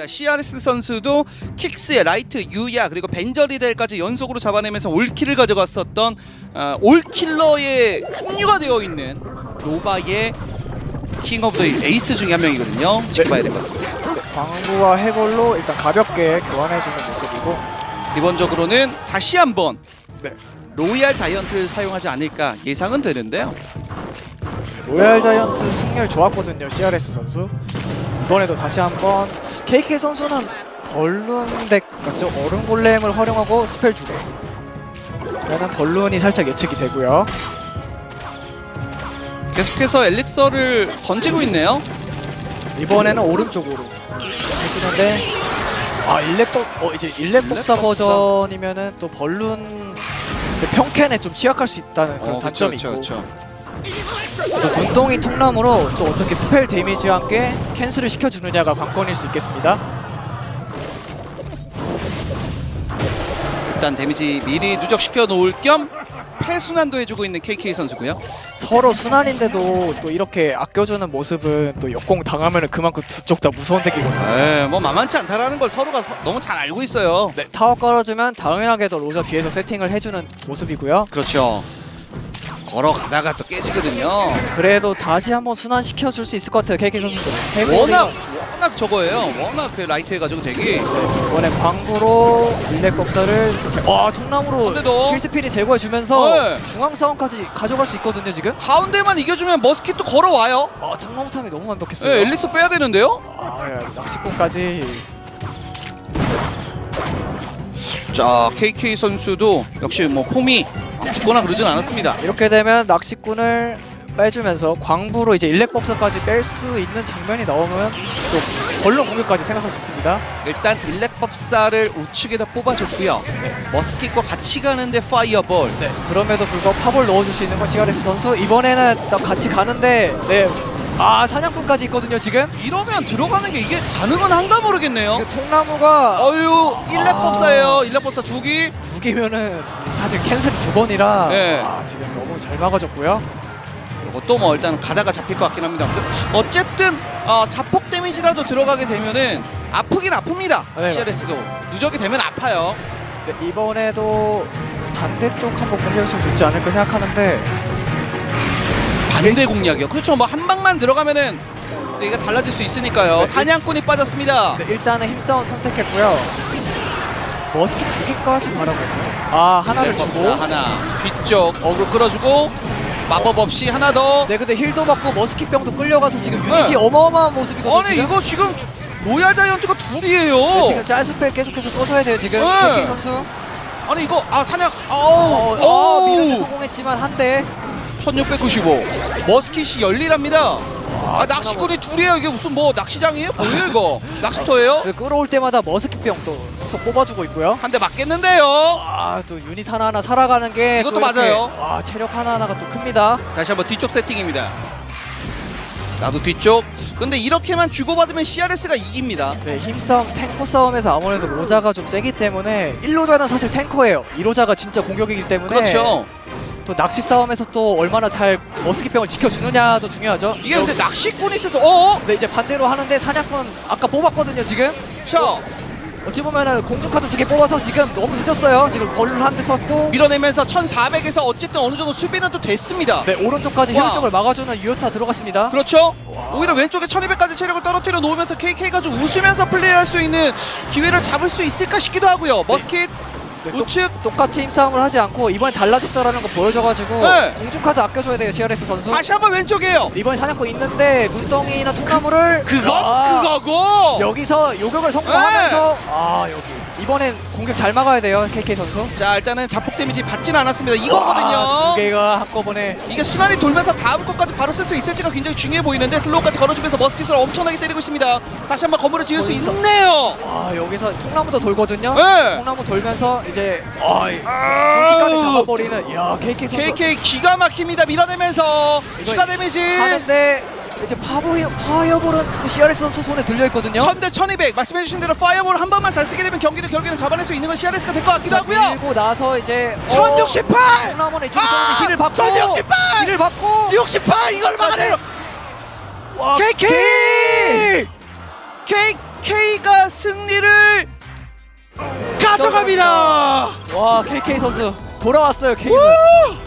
있습니다. CRS 선수도 킥스의 라이트, 유야 그리고 벤저리델까지 연속으로 잡아내면서 올킬을 가져갔었던 어, 올킬러의 합류가 되어 있는 로바의 킹 오브 더 에이스 중에 한 명이거든요. 지켜봐야 될 것 같습니다. 네, 광부와 해골로 일단 가볍게 교환해주는 모습이고 기본적으로는 다시 한번 네. 로얄 자이언트를 사용하지 않을까 예상은 되는데요. 로얄 자이언트 승률 좋았거든요 CRS 선수 이번에도 다시 한번 KK 선수는 벌룬 덱 같죠 얼음 골렘을 활용하고 스펠 주고 그러면 벌룬이 살짝 예측이 되고요 계속해서 엘릭서를 던지고 있네요. 이번에는 오른쪽으로 해주는데 아 일렉복 어 이제 일렉복사 일렉 복사. 버전이면은 또 벌룬 그 평캔에 좀 취약할 수 있다는 그런 어, 단점이 그쵸, 있고 그쵸, 그쵸. 또 눈동이 통나무로 또 어떻게 스펠 데미지와 함께 캔슬을 시켜주느냐가 관건일 수 있겠습니다. 일단 데미지 미리 누적시켜 놓을 겸 패순환도 해주고 있는 KK 선수고요. 서로 순환인데도 또 이렇게 아껴주는 모습은 또 역공 당하면 그만큼 두 쪽 다 무서운 덱이거든요. 네, 뭐 만만치 않다라는 걸 서로가 서- 너무 잘 알고 있어요. 네, 타워 깔아주면 당연하게도 로저 뒤에서 세팅을 해주는 모습이고요. 그렇죠. 걸어가다가 또 깨지거든요. 그래도 다시 한번 순환시켜 줄 수 있을 것 같아요, KK 선수도. 워낙 워낙 저거예요. 워낙 그 라이트 해가지고 되게 이번에 광구로 일렉 법사를 제- 와 통나무로 근데도- 킬스필이 제거해주면서 네. 중앙 싸움까지 가져갈 수 있거든요 지금. 가운데만 이겨주면 머스킷도 걸어와요. 아 통나무 탐이 너무 완벽했어요. 네, 엘릭서 빼야 되는데요. 아 야, 낚시꾼까지 자, KK 선수도 역시 뭐 폼이 죽거나 그러진 않았습니다. 이렇게 되면 낚시꾼을 빼주면서 광부로 이제 일렉 법사까지 뺄 수 있는 장면이 나오면 또 벌룬 공격까지 생각할 수 있습니다. 일단 일렉법사를 우측에다 뽑아줬고요. 머스킷과 같이 가는데 파이어볼. 네. 그럼에도 불구하고 팝을 넣어줄 수 있는 건 시가레스 선수 이번에는 딱 같이 가는데 네. 아 사냥꾼까지 있거든요 지금. 이러면 들어가는 게 이게 가능은 한가 모르겠네요. 지금 통나무가 어유 일렉법사예요. 일렉법사 두기. 두 개면은 사실 캔슬이 두 번이라 네. 아, 지금 너무 잘 막아줬고요. 이것도 뭐 일단 가다가 잡힐 것 같긴 합니다. 어쨌든 어, 자폭 데미지라도 들어가게 되면은 아프긴 아픕니다. 네, CRS도 누적이 되면 아파요. 네, 이번에도 반대쪽 한번 공격했으면 좋지 않을까 생각하는데 반대 공략이요. 그렇죠. 뭐 한 방만 들어가면은 이게 달라질 수 있으니까요. 네, 사냥꾼이 빠졌습니다. 네, 일단은 힘싸움 선택했고요. 머스킷 두 개까지 바라보네요. 아 하나를 주고. 하나 뒤쪽 어그로 끌어주고 마법 없이 하나 더. 네 근데 힐도 받고 머스킷 병도 끌려가서 지금 유닛이 네. 어마어마한 모습이거든요. 아니 지금. 이거 지금 로얄 자이언트가 둘이에요. 네, 지금 짤 스펠 계속해서 써줘야 돼요 지금 네. 선수. 아니 이거 아 사냥 어, 아우 어, 미르는 아우 성공했지만 한 대. 1695 머스킷이 열일합니다. 아 낚시꾼이 둘이에요. 이게 무슨 뭐 낚시장이에요? 뭐예요 이거? 낚시터예요? 그 끌어올 때마다 머스킷 병또 또 뽑아주고 있고요. 한 대 맞겠는데요. 아 또 유닛 하나 하나 살아가는 게 이것도 또 이렇게- 맞아요. 아 체력 하나 하나가 또 큽니다. 다시 한번 뒤쪽 세팅입니다. 나도 뒤쪽. 근데 이렇게만 주고받으면 CRS가 이깁니다. 네 힘싸움 탱커 싸움에서 아무래도 로자가 좀 세기 때문에 1로자는 사실 탱커예요. 2로자가 진짜 공격이기 때문에 그렇죠. 또 낚시 싸움에서 또 얼마나 잘 머스킷 병을 지켜주느냐도 중요하죠. 이게 근데 낚시꾼이 있어서 어? 네 이제 반대로 하는데 사냥꾼 아까 뽑았거든요 지금. 자 어찌 보면은 공중 카드 두 개 뽑아서 지금 너무 늦었어요. 지금 벌룬 한대 썼고. 밀어내면서 1400에서 어쨌든 어느 정도 수비는 또 됐습니다. 네 오른쪽까지 와. 효율적을 막아주는 유효타 들어갔습니다. 그렇죠. 오히려 왼쪽에 1200까지 체력을 떨어뜨려 놓으면서 KK가 좀 웃으면서 플레이할 수 있는 기회를 잡을 수 있을까 싶기도 하고요. 머스킷 네, 똑- 우측 똑같이 힘싸움을 하지 않고 이번에 달라졌다라는 거 보여줘가지고 네. 공중 카드 아껴줘야 돼요 CRS 선수. 다시 한번 왼쪽이에요. 이번에 사냥꾼 있는데 눈덩이나 통나무를 그거 아, 그거고. 여기서 요격을 성공하면서 아 여기 이번엔 공격 잘 막아야 돼요 KK 선수. 자 일단은 자폭 데미지 받진 않았습니다. 와, 이거거든요. 두 개가 한꺼번에 이게 순환이 돌면서 다음 것까지 바로 쓸 수 있을지가 굉장히 중요해 보이는데 슬로우까지 걸어주면서 머스킷을 엄청나게 때리고 있습니다. 다시 한번 건물을 지을 수 있네요. 아 여기서 통나무도 돌거든요. 네. 통나무 돌면서 이제 아, 이 순식간에 잡아버리는 야 KK 선수 KK 기가 막힙니다. 밀어내면서 추가 데미지 하는데 이제 파보이 파이어볼은 또 CRS 선수 손에 들려 있거든요. 1000대 1200 말씀해 주신 대로 파이어볼 한 번만 잘 쓰게 되면 경기를 결국에는 잡아낼 수 있는 건 CRS가 될 것 같기도 하고요. 밀고 나서 이제 1068 통나무는 이쪽에 아! 힐을 받고 1068 힐을 받고 68 이걸 막아내요. 와, KK KK가 승리를 가져갑니다. 와 KK 선수. 돌아왔어요 KK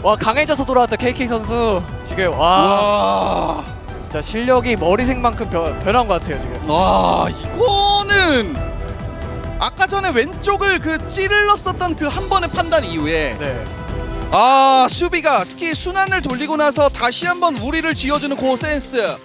와 강해져서 돌아왔다 KK 선수. 지금 와. 와, 진짜 실력이 머리색만큼 변, 변한 것 같아요 지금. 와 이거는 아까 전에 왼쪽을 그 찌를렀었던 그 한 번의 판단 이후에 네. 아 수비가 특히 순환을 돌리고 나서 다시 한번 우리를 지어주는 그 센스